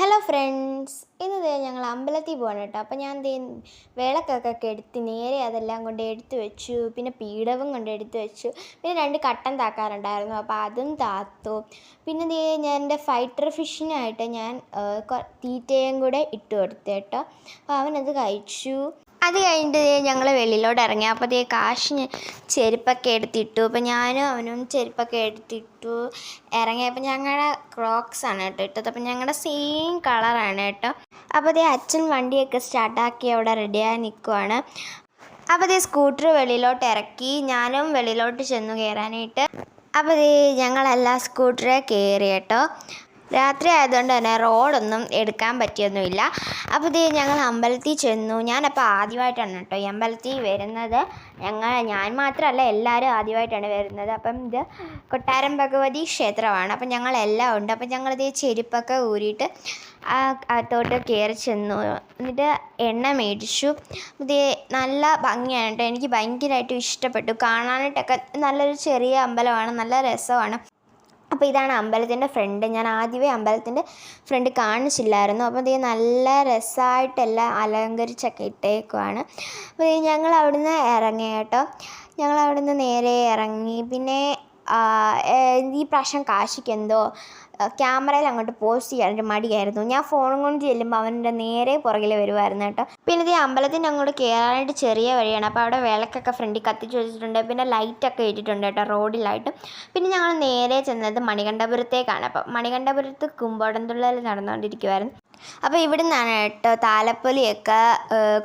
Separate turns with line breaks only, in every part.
Hello friends ഇന്ന് ഞങ്ങൾ അമ്പലത്തിൽ പോകണം കേട്ടോ. അപ്പോൾ ഞാൻ ദേ വിളക്കൊക്കെ എടുത്ത് നേരെ അതെല്ലാം കൊണ്ട് എടുത്തു വെച്ചു. പിന്നെ പീഡവും കൊണ്ട് എടുത്തു വെച്ചു. പിന്നെ രണ്ട് കട്ടൻ താക്കാറുണ്ടായിരുന്നു. അപ്പോൾ അതും താത്തു. പിന്നെ ദേ ഞാൻ എന്റെ ഫൈറ്റർ ഫിഷിനായിട്ട് ഞാൻ തീറ്റയും കൂടെ ഇട്ട് കൊടുത്തു കേട്ടോ. അപ്പോൾ അവനത് കഴിച്ചു. അത് കഴിഞ്ഞിട്ട് ഞങ്ങൾ വെളിയിലോട്ട് ഇറങ്ങി അപ്പോൾ ദേ കാശിന് ചെരുപ്പൊക്കെ എടുത്തിട്ടു. അപ്പോൾ ഞാനും അവനും ചെരുപ്പൊക്കെ എടുത്തിട്ടു ഇറങ്ങിയപ്പോൾ ഞങ്ങളുടെ ക്രോക്സ് ആണ് കേട്ടോ ഇട്ടത്. അപ്പോൾ ഞങ്ങളുടെ സെയിം കളറാണ് കേട്ടോ. അപ്പോൾ ദേ അച്ഛൻ വണ്ടിയൊക്കെ സ്റ്റാർട്ടാക്കി അവിടെ റെഡിയായി നിൽക്കുവാണ് അപ്പോൾ ദേ സ്കൂട്ടർ വെളിയിലോട്ട് ഇറക്കി ഞാനും വെളിയിലോട്ട് ചെന്നു കയറാനായിട്ട് അപ്പോൾ ദേ ഞങ്ങളെല്ലാം സ്കൂട്ടറെ കയറി കേട്ടോ. രാത്രി ആയതുകൊണ്ട് തന്നെ റോഡൊന്നും എടുക്കാൻ പറ്റിയൊന്നുമില്ല. അപ്പോൾ ഇത് ഞങ്ങൾ അമ്പലത്തിൽ ചെന്നു. ഞാനപ്പോൾ ആദ്യമായിട്ടാണ് കേട്ടോ ഈ അമ്പലത്തിൽ വരുന്നത്. ഞങ്ങൾ ഞാൻ മാത്രമല്ല എല്ലാവരും ആദ്യമായിട്ടാണ് വരുന്നത്. അപ്പം ഇത് കൊട്ടാരം ഭഗവതി ക്ഷേത്രമാണ്. അപ്പം ഞങ്ങളെല്ലാം ഉണ്ട്. അപ്പം ഞങ്ങളിത് ചെരുപ്പൊക്കെ ഊരിയിട്ട് അകത്തോട്ട് കയറി ചെന്നു. എന്നിട്ട് എണ്ണ മേടിച്ചു. ഇത് നല്ല ഭംഗിയാണ് കേട്ടോ. എനിക്ക് ഭയങ്കരമായിട്ടും ഇഷ്ടപ്പെട്ടു. കാണാനായിട്ടൊക്കെ നല്ലൊരു ചെറിയ അമ്പലമാണ്. നല്ല രസമാണ്. അപ്പോൾ ഇതാണ് അമ്പലത്തിന്റെ ഫ്രണ്ട്. ഞാൻ ആദ്യമേ അമ്പലത്തിന്റെ ഫ്രണ്ട് കാണിച്ചില്ലായിരുന്നു. അപ്പോൾ ഇത് നല്ല രസമായിട്ടെല്ലാം അലങ്കരിച്ചൊക്കെ ഇട്ടേക്കുവാണ്. അപ്പോൾ ഞങ്ങൾ അവിടുന്ന് ഇറങ്ങി കേട്ടോ. ഞങ്ങൾ അവിടുന്ന് നേരെ ഇറങ്ങി. പിന്നെ ഈ പ്രാവശ്യം കാശിക്ക് എന്തോ ക്യാമറയിൽ അങ്ങോട്ട് പോസ്റ്റ് ചെയ്യാനൊരു മടിയായിരുന്നു. ഞാൻ ഫോണും കൊണ്ട് ചെല്ലുമ്പോൾ അവന്റെ നേരെ പുറകിൽ വരുമായിരുന്നു കേട്ടോ. പിന്നെ ഇത് അമ്പലത്തിന്റെ അങ്ങോട്ട് കയറാനായിട്ട് ചെറിയ വഴിയാണ്. അപ്പോൾ അവിടെ വിളക്കൊക്കെ ഫ്രണ്ടിൽ കത്തിച്ച് വെച്ചിട്ടുണ്ട്. പിന്നെ ലൈറ്റൊക്കെ ഇട്ടിട്ടുണ്ട് കേട്ടോ റോഡിലായിട്ട്. പിന്നെ ഞങ്ങൾ നേരെ ചെന്നത് മണികണ്ഠപുരത്തേക്കാണ്. അപ്പോൾ മണികണ്ഠപുരത്ത് കുമ്പോടം തുള്ളൽ നടന്നുകൊണ്ടിരിക്കുമായിരുന്നു അപ്പോൾ ഇവിടെ നിന്നാണ് കേട്ടോ താലപ്പൊലിയൊക്കെ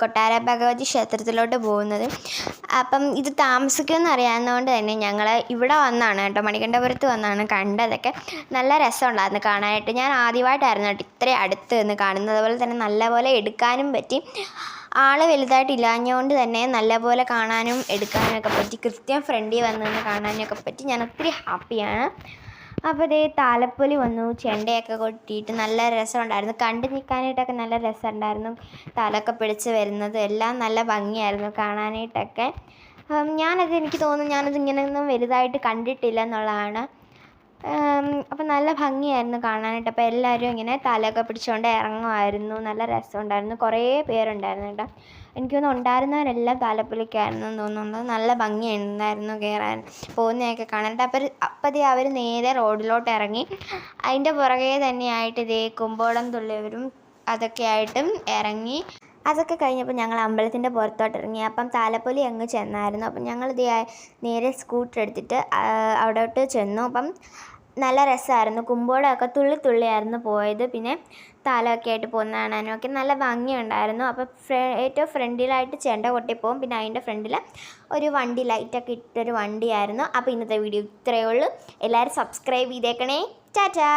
കൊട്ടാര ഭഗവതി ക്ഷേത്രത്തിലോട്ട് പോകുന്നത്. അപ്പം ഇത് താമസിക്കുമെന്ന് അറിയാവുന്നതുകൊണ്ട് തന്നെ ഞങ്ങൾ ഇവിടെ വന്നാണ് കേട്ടോ മണികണ്ഠപുരത്ത് വന്നാണ് കണ്ടതൊക്കെ. നല്ല രസമുണ്ടായിരുന്നു കാണാനായിട്ട്. ഞാൻ ആദ്യമായിട്ടായിരുന്നു കേട്ടോ ഇത്രയും അടുത്ത് നിന്ന് കാണുന്നത്. അതുപോലെ തന്നെ നല്ലപോലെ എടുക്കാനും പറ്റി. ആൾ വലുതായിട്ടില്ലാഞ്ഞുകൊണ്ട് തന്നെ നല്ലപോലെ കാണാനും എടുക്കാനും ഒക്കെ പറ്റി. കൃത്യം ഫ്രണ്ടിൽ വന്നു കാണാനൊക്കെ പറ്റി. ഞാൻ ഒത്തിരി ഹാപ്പിയാണ്. അപ്പോൾ ഇതേ താലപ്പൊലി വന്നു ചെണ്ടയൊക്കെ കൊട്ടിയിട്ട് നല്ല രസമുണ്ടായിരുന്നു. കണ്ടു നിൽക്കാനായിട്ടൊക്കെ നല്ല രസമുണ്ടായിരുന്നു. തലൊക്കെ പിടിച്ച് വരുന്നത് എല്ലാം നല്ല ഭംഗിയായിരുന്നു കാണാനായിട്ടൊക്കെ. ഞാനത് എനിക്ക് തോന്നുന്നു ഞാനത് ഇങ്ങനെയൊന്നും വലുതായിട്ട് കണ്ടിട്ടില്ല എന്നുള്ളതാണ്. അപ്പം നല്ല ഭംഗിയായിരുന്നു കാണാനായിട്ട്. അപ്പോൾ എല്ലാവരും ഇങ്ങനെ തലയൊക്കെ പിടിച്ചുകൊണ്ട് ഇറങ്ങുമായിരുന്നു. നല്ല രസമുണ്ടായിരുന്നു. കുറേ പേരുണ്ടായിരുന്നു കേട്ടോ. എനിക്ക് തോന്നുന്നു ഉണ്ടായിരുന്നവരെല്ലാം തലപ്പുലിക്കായിരുന്നു എന്ന് തോന്നുന്നു. നല്ല ഭംഗിയുണ്ടായിരുന്നു കയറാൻ പോകുന്നതൊക്കെ കാണാനായിട്ട് അപ്പം അപ്പതേ അവർ നേരെ റോഡിലോട്ട് ഇറങ്ങി. അതിന്റെ പുറകെ തന്നെയായിട്ട് ഇതേ കുമ്പോളം തുള്ളിയവരും അതൊക്കെ ആയിട്ടും ഇറങ്ങി. അതൊക്കെ കഴിഞ്ഞപ്പോൾ ഞങ്ങൾ അമ്പലത്തിന്റെ പുറത്തോട്ട് ഇറങ്ങി. അപ്പം താലപ്പൊലി അങ്ങ് ചെന്നായിരുന്നു. അപ്പം ഞങ്ങൾ ഇത് നേരെ സ്കൂട്ടർ എടുത്തിട്ട് അവിടോട്ട് ചെന്നു. അപ്പം നല്ല രസമായിരുന്നു. കുമ്പോടമൊക്കെ തുള്ളി തുള്ളിയായിരുന്നു പോയത്. പിന്നെ താലമൊക്കെ ആയിട്ട് പോകുന്ന കാണാനും ഒക്കെ നല്ല ഭംഗിയുണ്ടായിരുന്നു. അപ്പോൾ ഏറ്റവും ഫ്രണ്ടിലായിട്ട് ചെണ്ട കൊട്ടിപ്പോവും പിന്നെ അതിന്റെ ഫ്രണ്ടിൽ ഒരു വണ്ടി ലൈറ്റൊക്കെ ഇട്ടൊരു വണ്ടിയായിരുന്നു. അപ്പോൾ ഇന്നത്തെ വീഡിയോ ഇത്രയേ ഉള്ളൂ. എല്ലാവരും സബ്സ്ക്രൈബ് ചെയ്തേക്കണേ. ടാറ്റാ!